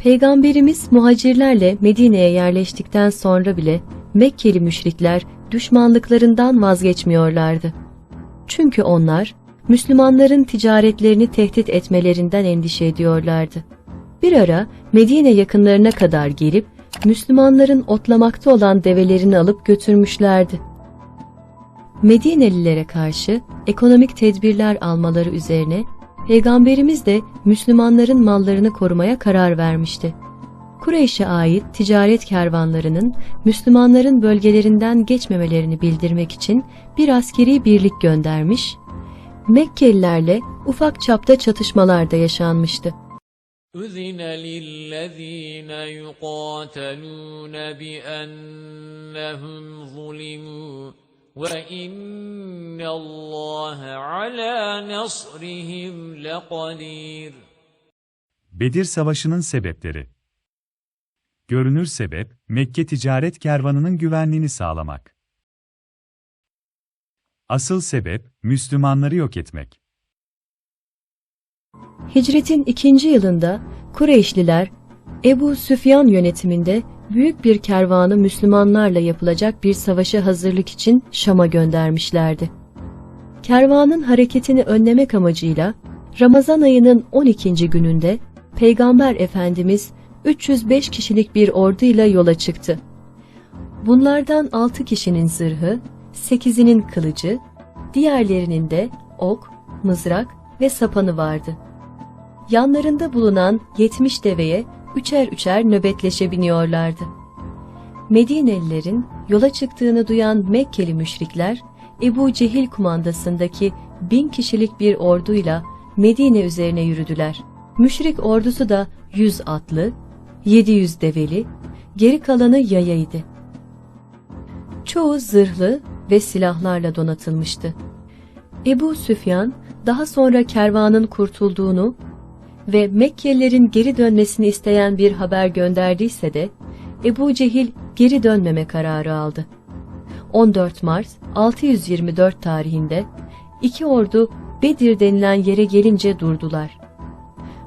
Peygamberimiz muhacirlerle Medine'ye yerleştikten sonra bile Mekkeli müşrikler düşmanlıklarından vazgeçmiyorlardı. Çünkü onlar Müslümanların ticaretlerini tehdit etmelerinden endişe ediyorlardı. Bir ara Medine yakınlarına kadar gelip Müslümanların otlamakta olan develerini alıp götürmüşlerdi. Medinelilere karşı ekonomik tedbirler almaları üzerine Peygamberimiz de Müslümanların mallarını korumaya karar vermişti. Kureyş'e ait ticaret kervanlarının Müslümanların bölgelerinden geçmemelerini bildirmek için bir askeri birlik göndermiş, Mekkelilerle ufak çapta çatışmalar da yaşanmıştı. أذن للذين يقاتلون بأنهم ظلموا وإن الله على نصرهم لقدير Bedir Savaşı'nın sebepleri Görünür sebep, Mekke ticaret kervanının güvenliğini sağlamak. Asıl sebep, Müslümanları yok etmek. Hicretin ikinci yılında Kureyşliler Ebu Süfyan yönetiminde büyük bir kervanı Müslümanlarla yapılacak bir savaşa hazırlık için Şam'a göndermişlerdi. Kervanın hareketini önlemek amacıyla Ramazan ayının 12. gününde Peygamber Efendimiz 305 kişilik bir orduyla yola çıktı. Bunlardan 6 kişinin zırhı, 8'inin kılıcı, diğerlerinin de ok, mızrak ve sapanı vardı. Yanlarında bulunan 70 deveye üçer üçer nöbetleşe biniyorlardı. Medinelilerin yola çıktığını duyan Mekkeli müşrikler, Ebu Cehil kumandasındaki bin kişilik bir orduyla Medine üzerine yürüdüler. Müşrik ordusu da 100 atlı, 700 develi, geri kalanı yayaydı. Çoğu zırhlı ve silahlarla donatılmıştı. Ebu Süfyan daha sonra kervanın kurtulduğunu ve Mekkelilerin geri dönmesini isteyen bir haber gönderdiyse de Ebu Cehil geri dönmeme kararı aldı. 14 Mart 624 tarihinde iki ordu Bedir denilen yere gelince durdular.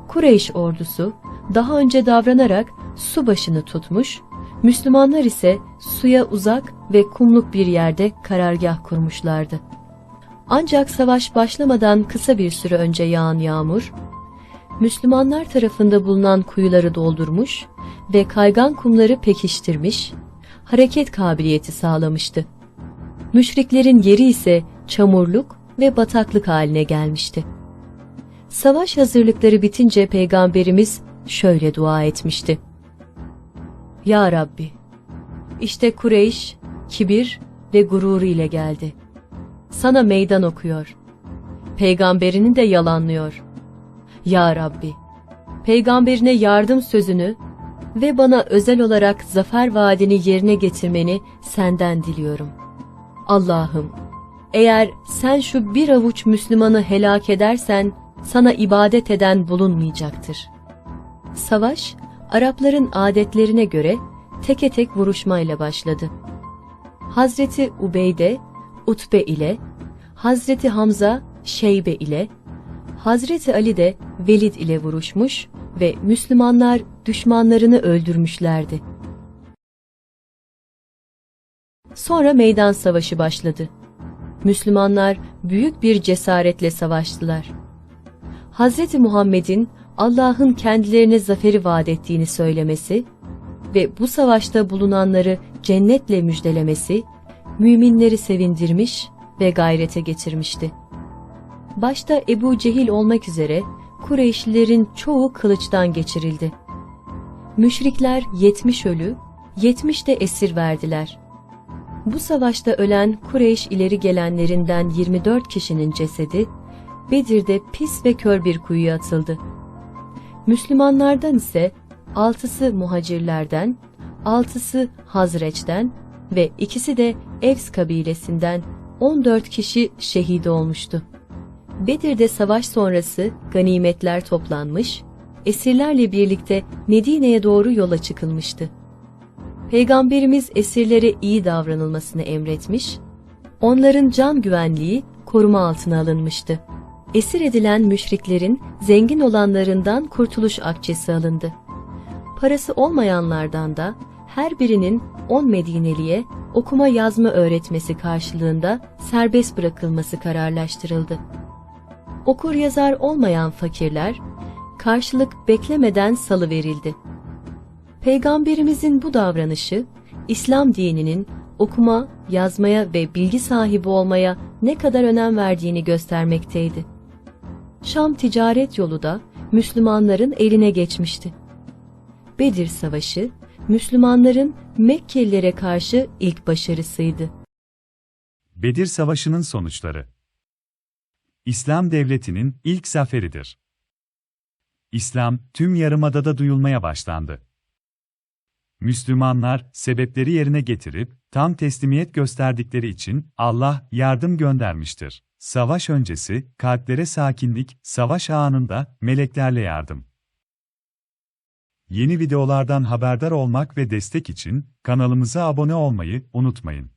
Kureyş ordusu daha önce davranarak su başını tutmuş, Müslümanlar ise suya uzak ve kumluk bir yerde karargah kurmuşlardı. Ancak savaş başlamadan kısa bir süre önce yağan yağmur, Müslümanlar tarafında bulunan kuyuları doldurmuş ve kaygan kumları pekiştirmiş, hareket kabiliyeti sağlamıştı. Müşriklerin yeri ise çamurluk ve bataklık haline gelmişti. Savaş hazırlıkları bitince Peygamberimiz şöyle dua etmişti. Ya Rabbi, işte Kureyş, kibir ve gururu ile geldi. Sana meydan okuyor. Peygamberini de yalanlıyor. Ya Rabbi, peygamberine yardım sözünü ve bana özel olarak zafer vaadini yerine getirmeni senden diliyorum. Allah'ım, eğer sen şu bir avuç Müslümanı helak edersen, sana ibadet eden bulunmayacaktır. Savaş, Arapların adetlerine göre teke tek vuruşmayla başladı. Hazreti Ubeyde, Utbe ile, Hazreti Hamza, Şeybe ile, Hazreti Ali de Velid ile vuruşmuş ve Müslümanlar düşmanlarını öldürmüşlerdi. Sonra meydan savaşı başladı. Müslümanlar büyük bir cesaretle savaştılar. Hazreti Muhammed'in Allah'ın kendilerine zaferi vaat ettiğini söylemesi ve bu savaşta bulunanları cennetle müjdelemesi, müminleri sevindirmiş ve gayrete getirmişti. Başta Ebu Cehil olmak üzere Kureyşlilerin çoğu kılıçtan geçirildi. Müşrikler 70 ölü, 70 de esir verdiler. Bu savaşta ölen Kureyş ileri gelenlerinden 24 kişinin cesedi, Bedir'de pis ve kör bir kuyuya atıldı. Müslümanlardan ise altısı muhacirlerden, altısı Hazreç'ten ve ikisi de Evs kabilesinden 14 kişi şehit olmuştu. Bedir'de savaş sonrası ganimetler toplanmış, esirlerle birlikte Medine'ye doğru yola çıkılmıştı. Peygamberimiz esirlere iyi davranılmasını emretmiş, onların can güvenliği koruma altına alınmıştı. Esir edilen müşriklerin zengin olanlarından kurtuluş akçesi alındı. Parası olmayanlardan da her birinin 10 Medineliye okuma yazma öğretmesi karşılığında serbest bırakılması kararlaştırıldı. Okur yazar olmayan fakirler karşılık beklemeden salı verildi. Peygamberimizin bu davranışı İslam dininin okuma, yazmaya ve bilgi sahibi olmaya ne kadar önem verdiğini göstermekteydi. Şam ticaret yolu da Müslümanların eline geçmişti. Bedir Savaşı, Müslümanların Mekkelilere karşı ilk başarısıydı. Bedir Savaşı'nın sonuçları İslam devletinin ilk zaferidir. İslam, tüm yarımadada duyulmaya başlandı. Müslümanlar, sebepleri yerine getirip, tam teslimiyet gösterdikleri için Allah yardım göndermiştir. Savaş öncesi, kalplere sakinlik, savaş anında, meleklerle yardım. Yeni videolardan haberdar olmak ve destek için kanalımıza abone olmayı unutmayın.